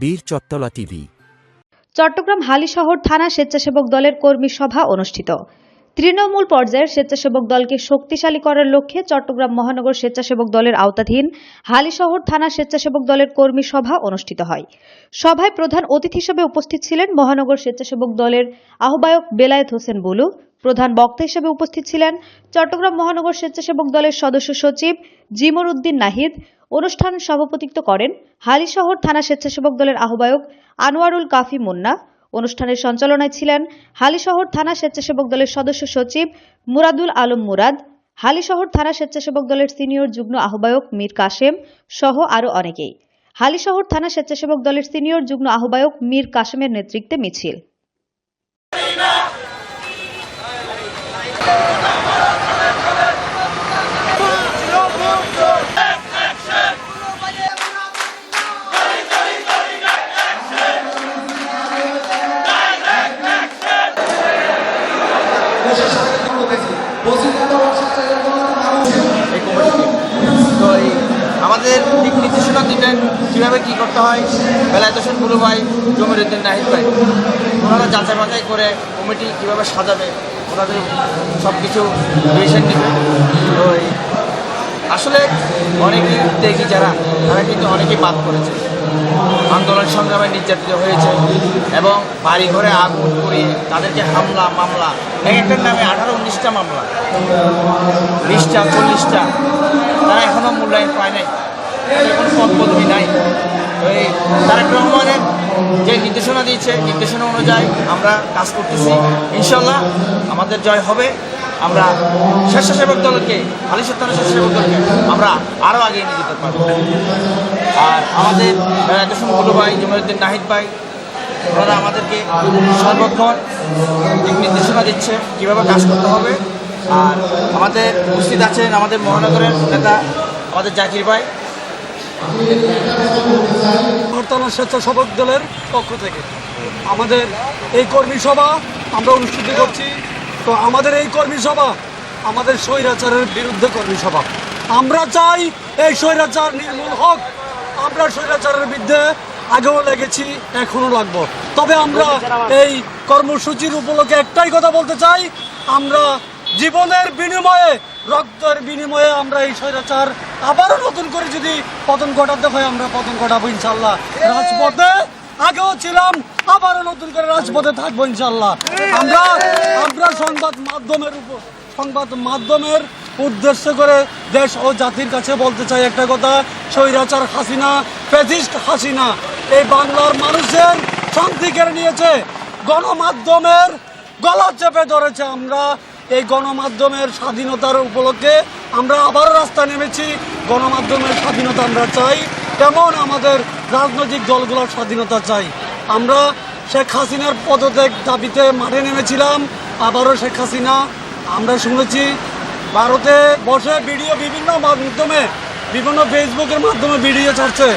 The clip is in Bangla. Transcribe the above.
বীর চত্তলা টিভি। চট্টগ্রাম হালিশহর থানা স্বেচ্ছাসেবক দলের কর্মী সভা অনুষ্ঠিত। তৃণমূল পর্যায়ের স্বেচ্ছাসেবক দলকে শক্তিশালী করার লক্ষ্যে চট্টগ্রাম মহানগর স্বেচ্ছাসেবক দলের আওতাধীন হালিশহর থানা স্বেচ্ছাসেবক দলের কর্মী সভা অনুষ্ঠিত হয়। সভায় প্রধান অতিথি হিসেবে উপস্থিত ছিলেন মহানগর স্বেচ্ছাসেবক দলের আহ্বায়ক বেলায়েত হোসেন বুলু, প্রধান বক্তা হিসেবে উপস্থিত ছিলেন চট্টগ্রাম মহানগর স্বেচ্ছাসেবক দলের সদস্য সচিব জিমর উদ্দিন নাহিদ অনুষ্ঠান সভাপতিত্ব করেন হালিশহর থানা স্বেচ্ছাসেবক দলের আহ্বায়ক আনোয়ারুল কাফি মুন্না। অনুষ্ঠানের সঞ্চালনায় ছিলেন হালিশহর থানা স্বেচ্ছাসেবক দলের সদস্য সচিব মুরাদুল আলম মুরাদ হালিশহর থানা স্বেচ্ছাসেবক দলের সিনিয়র যুগ্ম আহ্বায়ক মীর কাশেম সহ আরও অনেকেই। হালিশহর থানা স্বেচ্ছাসেবক দলের সিনিয়র যুগ্ম আহ্বায়ক মীর কাশেমের নেতৃত্বে মিছিল এই কমিটিকে তো এই আমাদের দিক নির্দেশনা দিলেন কীভাবে কী করতে হয় বেলায়ত হোসেন গুরু ভাই, জমিরুদ্দিন নাহিদ ভাই। ওনারা যাচাই বাছাই করে কমিটি কীভাবে সাজাবে, ওনাদের সব কিছু ডিসিশন নেবে তো আসলে অনেকেই দেখি যারা, তারা কিন্তু অনেকেই বাদ করেছে আন্দোলন সংগ্রামে নির্যাতিত হয়েছে এবং বাড়ি ঘরে আগুন করিয়ে তাদেরকে হামলা, মামলা, এক একটার নামে আঠারো, উনিশটা মামলা, বিশটা, চল্লিশটা, তারা এখনও মূল্যায়ন পায় নাই। তাদের কোনো পদবি নাই। তো তারেক রহমানের যে নির্দেশনা দিয়েছে, নির্দেশনা অনুযায়ী আমরা কাজ করতেছি। ইনশাল্লাহ আমাদের জয় হবে। আমরা স্বেচ্ছাসেবক দলকে হালিশত্তানের স্বেচ্ছাসেবক দলকে আমরা আরও এগিয়ে নিয়ে যেতে পারব। আর আমাদের এত সময় ভাই জুমরুদ্দিন নাহিদ ভাই, ওনারা আমাদেরকে সর্বক্ষণ দিক নির্দেশনা দিচ্ছে কীভাবে কাজ করতে হবে। আর আমাদের উপস্থিত আছেন আমাদের মহানগরের নেতা, আমাদের জাকির ভাই। হরতাল স্বেচ্ছাসেবক দলের পক্ষ থেকে। আমাদের এই কর্মী সভা আমরা অনুষ্ঠিত করছি। তো আমাদের এই কর্মী সভা আমাদের স্বৈরাচারের বিরুদ্ধে কর্মী সভা। আমরা চাই এই স্বৈরাচার নির্মূল হোক। আমরা স্বৈরাচারের বিরুদ্ধে আগেও লেগেছি, এখনও লাগবো। তবে আমরা এই কর্মসূচির উপলক্ষে একটাই কথা বলতে চাই। আমরা জীবনের বিনিময়ে রক্তের বিনিময়ে আমরা এই স্বৈরাচার আবারও নতুন করে যদি পতন ঘটাতে হয় আমরা পতন ঘটাবো ইনশাল্লাহ রাজপথে আগেও ছিলাম আবারও নতুন করে রাজপথে থাকব ইনশাল্লাহ আমরা আমরা সংবাদ মাধ্যমের উপর সংবাদ মাধ্যমের উদ্দেশ্য করে দেশ ও জাতির কাছে বলতে চাই একটা কথা স্বৈরাচার হাসিনা ফেসিস্ট হাসিনা। এই বাংলার মানুষের শান্তি কেড়ে নিয়েছে গণমাধ্যমের গলা চেপে ধরেছে আমরা। এই গণমাধ্যমের স্বাধীনতার উপলক্ষে আমরা আবারও রাস্তায় নেমেছি। গণমাধ্যমের স্বাধীনতা আমরা চাই। তেমন আমাদের রাজনৈতিক দলগুলোর স্বাধীনতা চাই? আমরা শেখ হাসিনার পদত্যাগ দাবিতে মাঠে নেমেছিলাম। আবারও শেখ হাসিনা, আমরা শুনেছি ভারতে বসে ভিডিও বিভিন্ন মাধ্যমে, বিভিন্ন ফেসবুকের মাধ্যমে ভিডিও ছাড়ছে।